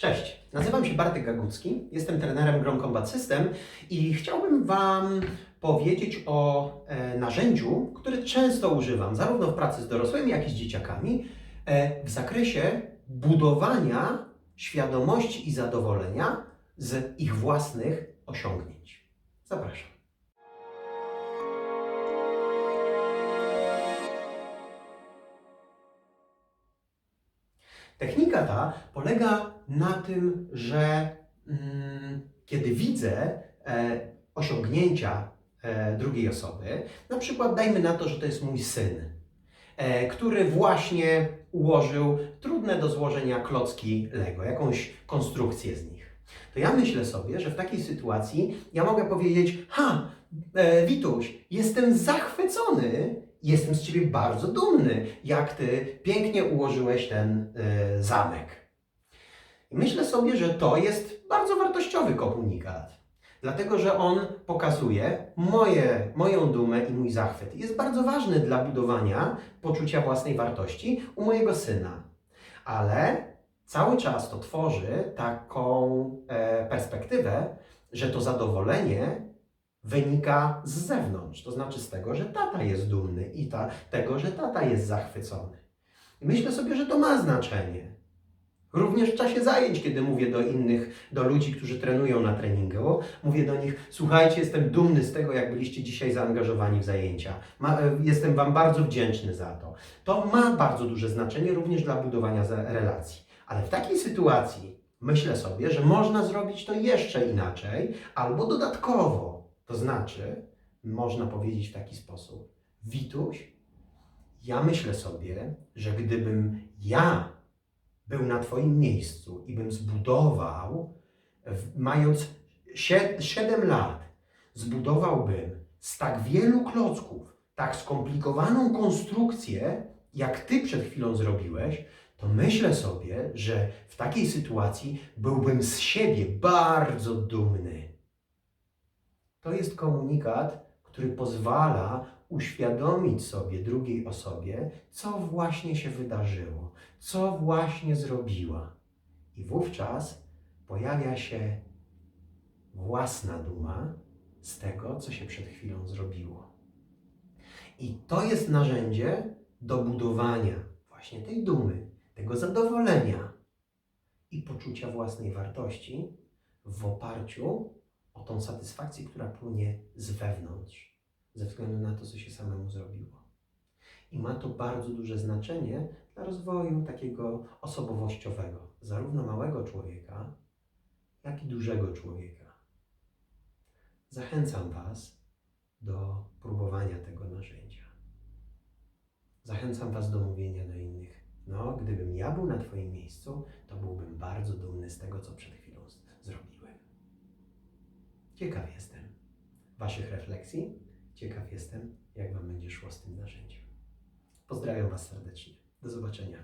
Cześć, nazywam się Bartek Gagucki, jestem trenerem Ground Combat System i chciałbym Wam powiedzieć o e, narzędziu, które często używam, zarówno w pracy z dorosłymi, jak i z dzieciakami, e, w zakresie budowania świadomości i zadowolenia z ich własnych osiągnięć. Zapraszam. Technika ta polega na tym, że mm, kiedy widzę e, osiągnięcia e, drugiej osoby, na przykład dajmy na to, że to jest mój syn, e, który właśnie ułożył trudne do złożenia klocki Lego, jakąś konstrukcję z nich. To ja myślę sobie, że w takiej sytuacji ja mogę powiedzieć: Ha, e, Wituś, jestem zachwycony, jestem z ciebie bardzo dumny, jak ty pięknie ułożyłeś ten zamek. Myślę sobie, że to jest bardzo wartościowy komunikat. Dlatego, że on pokazuje moje, moją dumę i mój zachwyt. Jest bardzo ważny dla budowania poczucia własnej wartości u mojego syna. Ale cały czas to tworzy taką e, perspektywę, że to zadowolenie wynika z zewnątrz, to znaczy z tego, że tata jest dumny i ta, tego, że tata jest zachwycony. Myślę sobie, że to ma znaczenie. Również w czasie zajęć, kiedy mówię do innych, do ludzi, którzy trenują na treningu, mówię do nich: Słuchajcie, jestem dumny z tego, jak byliście dzisiaj zaangażowani w zajęcia. Ma, e, jestem Wam bardzo wdzięczny za to. To ma bardzo duże znaczenie również dla budowania relacji. Ale w takiej sytuacji myślę sobie, że można zrobić to jeszcze inaczej albo dodatkowo. To znaczy, można powiedzieć w taki sposób: Wituś, ja myślę sobie, że gdybym ja był na Twoim miejscu i bym zbudował, mając 7 lat, zbudowałbym z tak wielu klocków, tak skomplikowaną konstrukcję, jak Ty przed chwilą zrobiłeś, to myślę sobie, że w takiej sytuacji byłbym z siebie bardzo dumny. To jest komunikat, który pozwala uświadomić sobie drugiej osobie, co właśnie się wydarzyło, co właśnie zrobiła. I wówczas pojawia się własna duma z tego, co się przed chwilą zrobiło. I to jest narzędzie do budowania właśnie tej dumy, tego zadowolenia i poczucia własnej wartości w oparciu o tą satysfakcję, która płynie z wewnątrz, ze względu na to, co się samemu zrobiło. I ma to bardzo duże znaczenie dla rozwoju takiego osobowościowego, zarówno małego człowieka, jak i dużego człowieka. Zachęcam Was do próbowania tego narzędzia. Zachęcam Was do mówienia do innych. No, gdybym ja był na Twoim miejscu, to byłbym bardzo dumny z tego, co przed chwilą. Ciekaw jestem Waszych refleksji. Ciekaw jestem, jak Wam będzie szło z tym narzędziem. Pozdrawiam Was serdecznie. Do zobaczenia.